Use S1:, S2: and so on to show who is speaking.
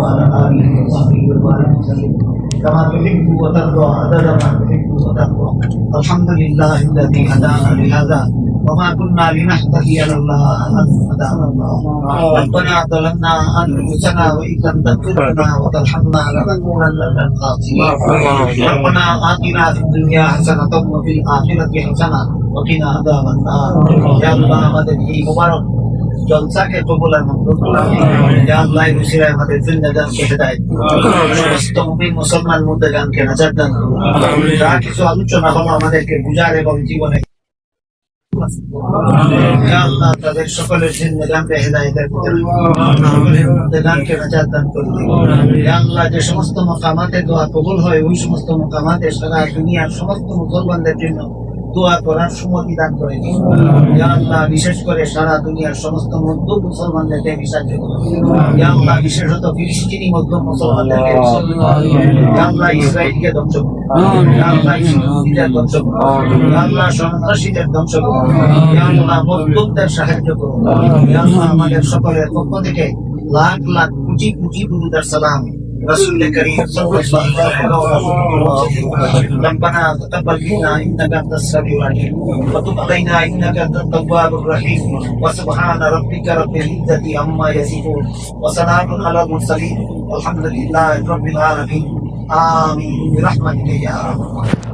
S1: وعلى آله وصحبه وبارك وسلم كما تحب وترضى عدد ما تحب وترضى الحمد لله الذي هدانا لهذا وما كنا لنهتدي لولا ان هدانا الله ربنا ظلمنا انفسنا وان لم تغفر لنا وترحمنا لنكونن من الخاسرين ربنا اتنا في الدنيا حسنه وفي الاخره حسنه وقنا عذاب النار يا الله مدد مبارك জলসাকে কবুল আল্লাহ হেদায়েত করুন সমস্ত মুমিন মুসলমান মুদ্দাগানকে নাজাত দান যা কিছু আলোচনা হলো আমাদেরকে বুঝার এবং জীবনে তাদের সকলের দান যে সমস্ত মকামাতে দোয়া কবুল হয় ওই সমস্ত মকামাতে সারা দুনিয়ার সমস্ত মুসলমানদের জন্য দোয়া করার সুমতি দান করে আল্লাহ বিশেষ করে সারা দুনিয়ার সমস্ত মধ্য মুসলমানদেরকে ইয়া আল্লাহ বিশেষত ফিলিস্তিনি মধ্য মুসলমানদেরকে আল্লাহ। ইসরায়েলকে ধ্বংস করুন আল্লাহ। ইহুদিদের ধ্বংস আল্লাহ। সন্ত্রাসীদের ধ্বংস আল্লাহ। মজলুমদের সাহায্য করুন আল্লাহ। আমাদের সকলের পক্ষ থেকে লাখ লাখ কোটি কোটি দুরুদার সালাম। Rasul Karim ng panakot at paghinain na gatas sa liwanin. Patumakay na inagat at tagwarong rahim. Wasabahana rabbika rabbil izzati amma yasifun. wa Wasalamun ala mursalin. Alhamdulillah rabbil alamin. Amin. Rahmatika ya Rabbana.